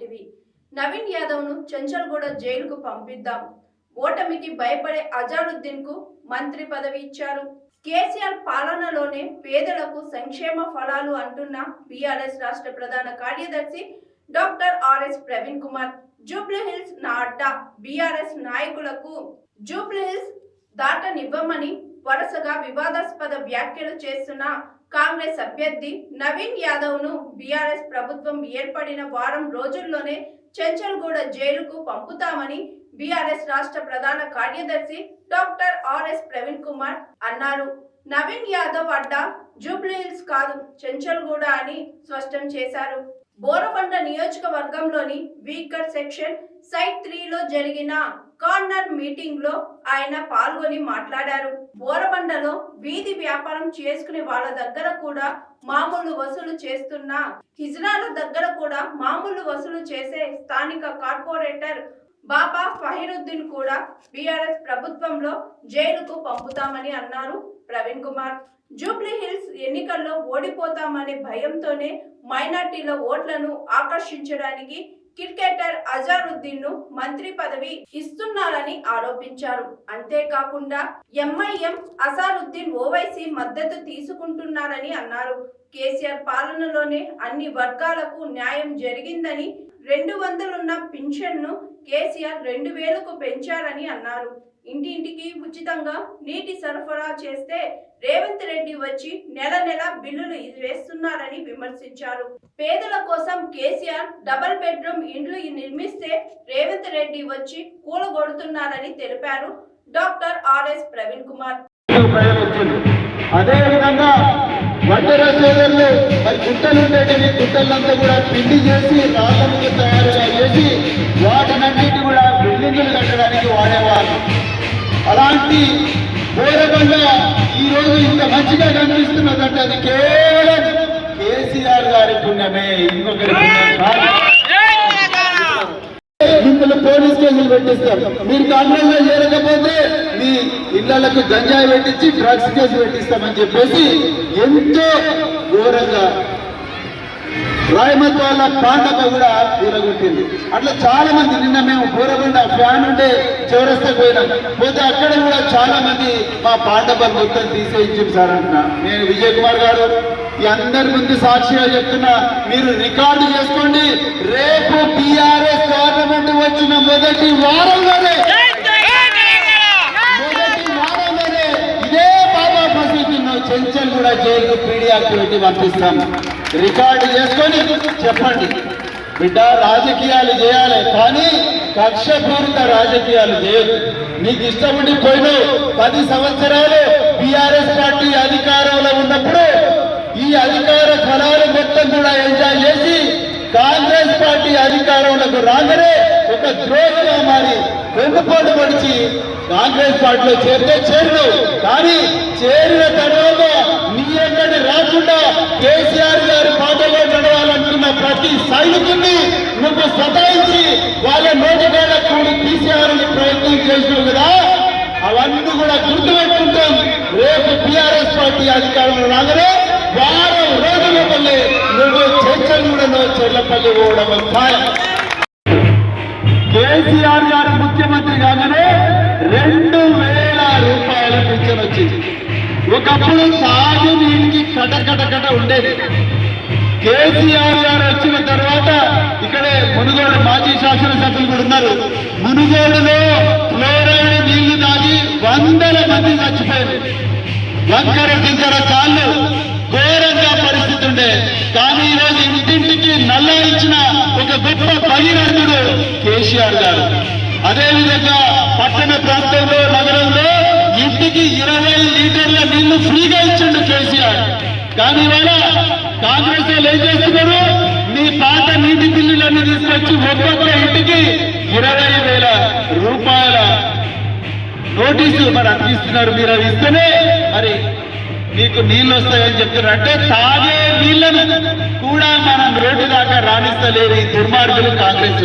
లాంటివి. నవీన్ యాదవ్ను చెంచల్గూడ జైలుకు పంపిద్దాం. ఓటమికి భయపడే అజారుద్దీన్కు మంత్రి పదవి ఇచ్చారు. కేసీఆర్ పాలనలోనే పేదలకు సంక్షేమ ఫలాలు అంటున్న బీఆర్ఎస్ రాష్ట్ర ప్రధాన కార్యదర్శి డాక్టర్ ఆర్ఎస్ ప్రవీణ్ కుమార్. జూబ్లీహిల్స్ నా అడ్డా బీఆర్ఎస్ నాయకులకు జూబ్లీహిల్స్ దాటనివ్వమని వరుసగా వివాదాస్పద వ్యాఖ్యలు చేస్తున్న కాంగ్రెస్ అభ్యర్థి నవీన్ యాదవ్ను బీఆర్ఎస్ ప్రభుత్వం ఏర్పడిన వారం రోజుల్లోనే చెంచల్గూడ జైలుకు పంపుతామని బీఆర్ఎస్ రాష్ట్ర ప్రధాన కార్యదర్శి డాక్టర్ ఆర్ఎస్ ప్రవీణ్ కుమార్ అన్నారు. నవీన్ యాదవ్ అడ్డా జూబ్లీ హిల్స్ కాదు చెంచల్గూడ అని స్పష్టం చేశారు. బోరబండ నియోజకవర్గంలోని వీకర్ సెక్షన్ సైట్ త్రీలో జరిగిన కార్నర్ మీటింగ్లో ఆయన పాల్గొని మాట్లాడారు. బోరబండలో వీధి వ్యాపారం చేసుకునే వాళ్ళ దగ్గర కూడా మామూలు వసూలు చేస్తున్న హిజ్రాల దగ్గర కూడా మామూలు వసూలు చేసే స్థానిక కార్పొరేటర్ బాబా ఫహీరుద్దీన్ కూడా బీఆర్ఎస్ ప్రభుత్వంలో జైలుకు పంపుతామని అన్నారు ప్రవీణ్ కుమార్. జూబ్లీ హిల్స్ ఎన్నికల్లో ఓడిపోతామనే భయంతోనే మైనార్టీల ఓట్లను ఆకర్షించడానికి క్రికెటర్ అజారుద్దీన్ను మంత్రి పదవి ఇస్తున్నారని ఆరోపించారు. అంతేకాకుండా ఎంఐఎం అజారుద్దీన్ ఓవైసీ మద్దతు తీసుకుంటున్నారని అన్నారు. కేసీఆర్ పాలనలోనే అన్ని వర్గాలకు న్యాయం జరిగిందని రెండు వందలున్న పింఛన్ను కేసీఆర్ రెండు వేలకు పెంచారని అన్నారు. ఇంటింటికి ఉచితంగా నీటి సరఫరా చేస్తే రేవంత్ రెడ్డి వచ్చి నెల నెల బిల్లులు వేస్తున్నారని విమర్శించారు. పేదల కోసం కేసీఆర్ డబల్ బెడ్రూమ్ ఇండ్లు నిర్మిస్తే రేవంత్ రెడ్డి వచ్చి కూలగొడుతున్నారని తెలిపారు డాక్టర్ ఆర్ఎస్ ప్రవీణ్ కుమార్. అదే విధంగా వంటర సోదరులు మరి గుట్టలు ఉండేటివి గుట్టలంతా కూడా పిండి చేసి రాళ్ళకు తయారుగా చేసి వాటినన్నిటి కూడా బిల్డింగులు కట్టడానికి వాడేవారు అలాంటి బోరబండ ఈ రోజు ఇంత మంచిగా కనిపిస్తున్నదంటే అది కేవలం కేసీఆర్ గారి పుణ్యమే ఇంకొకరి మిమ్మల్ని పోలీస్ కేసులు పెట్టిస్తారు మీరు కంట్రోల్లో చేరకపోతే మీ ఇళ్ళకు గంజాయి పెట్టించి డ్రగ్స్ కేసు పెట్టిస్తామని చెప్పేసి ఎంతో ఘోరంగా రాయమతి వాళ్ళ పాండక కూడా కూరగొట్టింది అట్లా చాలా మంది నిన్న మేము కూరగొండ ఫ్యాన్ ఉండే చౌరస్తా పోయినాం. పోతే అక్కడ కూడా చాలా మంది మా పాండవ మొత్తం తీసేయించారు సార్ అంటున్నా. నేను విజయ్ కుమార్ గారు ఈ అందరి ముందు సాక్షిగా చెప్తున్నా మీరు రికార్డు చేసుకోండి. రేపు టిఆర్ఎస్ గవర్నమెంట్ వచ్చిన మొదటి వారంలోనే మొదటి వారంలోనే ఇదే బాబా పెన్షన్ కూడా జైలు పీడియాకి పెట్టి పంపిస్తాం. రికార్డు చేసుకొని చెప్పండి. బిడ్డ రాజకీయాలు చేయాలి కానీ కక్షపూరిత రాజకీయాలు చేయదు నీకు ఇష్టం ఉండి పోయినావు పది సంవత్సరాలు బీఆర్ఎస్ పార్టీ అధికారంలో ఉన్నప్పుడు ఈ అధికార ఫలాలు మొత్తం కూడా ఎంజాయ్ చేసి కాంగ్రెస్ పార్టీ అధికారంలోకి రాగానే ఒక ద్రోహిగా మారి వెన్నుపోటు పడిచి కాంగ్రెస్ పార్టీలో చేరితే చేరినావు. కానీ చేరిన తర్వాత ఎక్కడి కేసీఆర్ గారి పాటలో నడవాలనుకున్న ప్రతి సైనికుడిని నువ్వు సతాయించి వాళ్ళ నోటికాడ కూడి తీసేయాలని ప్రయత్నం చేసినావు కదా? అవన్నీ కూడా గుర్తుపెట్టుకుంటాం. రేపు టిఆర్ఎస్ పార్టీ అధికారంలో రాగానే వారం రోజుల పల్లె నువ్వు చెచ్చలూడలో చెల్లపల్లి పోవడం కేసీఆర్ గారు ముఖ్యమంత్రి కాగానే రెండు వేల రూపాయల పింఛన్ వచ్చింది ఒకప్పుడు సాగు నీటికి కట కట కట ఉండేది. కేసీఆర్ గారు వచ్చిన తర్వాత ఇక్కడే మునుగోడు మాజీ శాసనసభ్యులు కూడా ఉన్నారు. మునుగోడులో ఫ్లోరైడ్ నీళ్ళు తాగి వందల మంది చచ్చిపోయారు. వంకర టింకర కాళ్ళు ఘోరంగా పరిస్థితి ఉండే. కానీ ఈరోజు ఇంటింటికి నల్ల ఇచ్చిన ఒక గొప్ప భగీరథుడు కేసీఆర్ గారు. అదేవిధంగా పట్టణ ప్రాంతంలో నగరంలో ఇంటికి ఇరవై లీటర్ల నీళ్ళు ఫ్రీగా ఇచ్చిండు కేసీఆర్. కానీ ఇవాళ కాంగ్రెస్ ఏం చేస్తున్నారు? మీ పాత నీటి బిల్లులన్నీ తీసుకొచ్చి ఒక్కొక్క ఇంటికి ఇరవై వేల రూపాయల నోటీసులు మరి అందిస్తున్నారు మీరు అవి ఇస్తేనే మరి మీకు నీళ్ళు వస్తాయని చెప్తున్నారు. అంటే తాగే నీళ్ళను కూడా మనం రోడ్డు దాకా రాణిస్తలేరు ఈ దుర్మార్గులు కాంగ్రెస్.